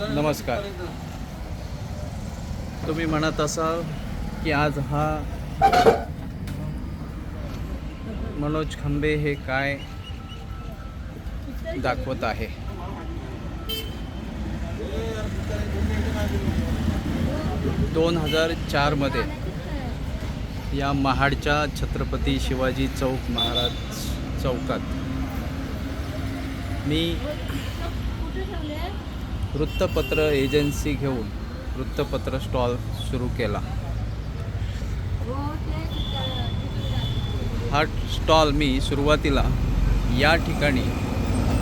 नमस्कार. तुम्ही म्हणत असाल की आज हा मनोज खंबे हे काय दाखवत आहे? दोन हजार चारमध्ये या महाडच्या छत्रपती शिवाजी चौक महाराज चौकात मी वृत्तपत्र एजन्सी घेऊन वृत्तपत्र स्टॉल सुरू केला. हा स्टॉल मी सुरुवातीला या ठिकाणी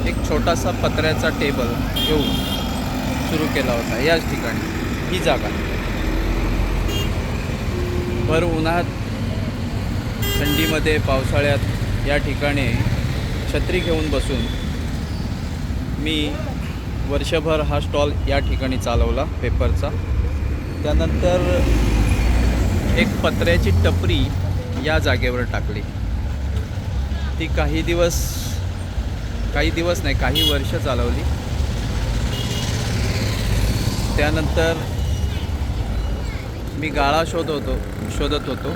एक छोटासा पत्र्याचा टेबल घेऊन सुरू केला होता. याच ठिकाणी ही जागा. भर उन्हात थंडीमध्ये पावसाळ्यात या ठिकाणी छत्री घेऊन बसून मी वर्षभर हा स्टॉल या ठिकाणी चालवला पेपरचा. त्यानंतर एक पत्र्याची टपरी या जागेवर टाकली. ती काही दिवस काही दिवस नाही काही वर्ष चालवली. त्यानंतर मी गाळा शोध होतो शोधत होतो.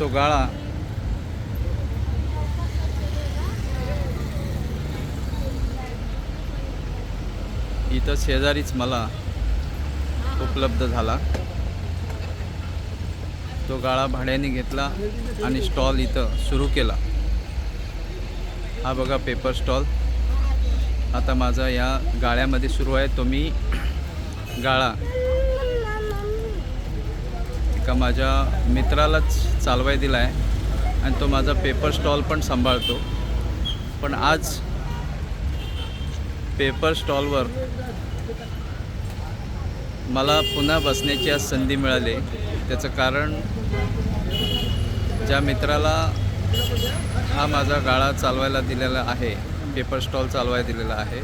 तो गाळा इथं शेजारीच मला उपलब्ध झाला. तो गाळा भाड्याने घेतला आणि स्टॉल इथं सुरू केला. हा बघा पेपर स्टॉल. आता माझा या गाळ्यामध्ये सुरू आहे. तो मी गाळा एका माझ्या मित्रालाच चालवाय दिला आहे आणि तो माझा पेपर स्टॉल पण सांभाळतो. पण आज पेपर स्टॉलवर मला पुन्हा बसण्याची आज संधी मिळाली. त्याचं कारण ज्या मित्राला हा माझा गाळा चालवायला दिलेला आहे पेपर स्टॉल चालवायला दिलेला आहे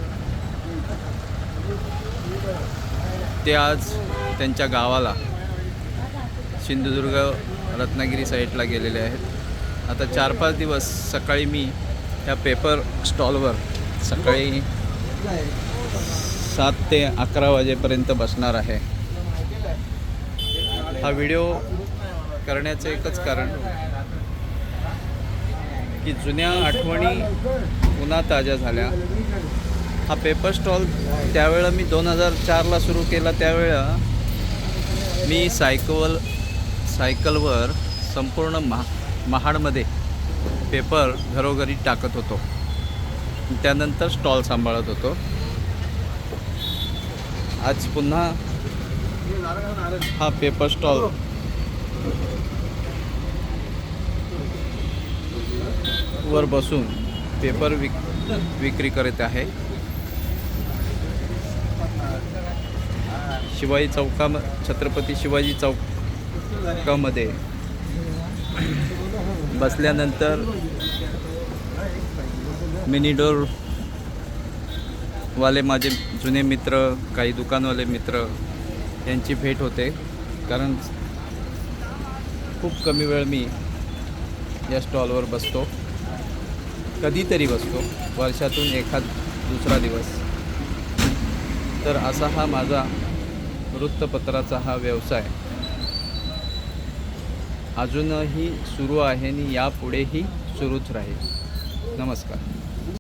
ते आज त्यांच्या गावाला सिंधुदुर्ग रत्नागिरी साईडला गेलेले आहेत. आता चार पाच दिवस सकाळी मी या पेपर स्टॉलवर सकाळी सात ते अकरा वाजेपर्यंत बसणार आहे. हा व्हिडिओ करण्याचं एकच कारण की जुन्या आठवणी पुन्हा ताज्या झाल्या. हा पेपर स्टॉल त्यावेळा मी दोन हजार चारला सुरू केला. त्यावेळा मी सायकल सायकलवर संपूर्ण महा महाडमध्ये पेपर घरोघरी टाकत होतो. त्यानंतर स्टॉल सांभाळत होतो. आज पुन्हा हा पेपर स्टॉल वर बसून पेपर विक विक्री करत आहे. शिवाजी चौका छत्रपती शिवाजी चौकामध्ये बसल्यानंतर मिनीडोरवाले वाले माझे जुने मित्र काही दुकानवाले मित्र यांची भेट होते. कारण खूप कमी वेळ मी या स्टॉलवर बसतो. कधीतरी बसतो. वर्षातून एखाद दुसरा दिवस. तर असा हा माझा वृत्तपत्राचा हा व्यवसाय. अजूनही सुरू आहे आणि यापुढेही सुरूच राहील. नमस्कार.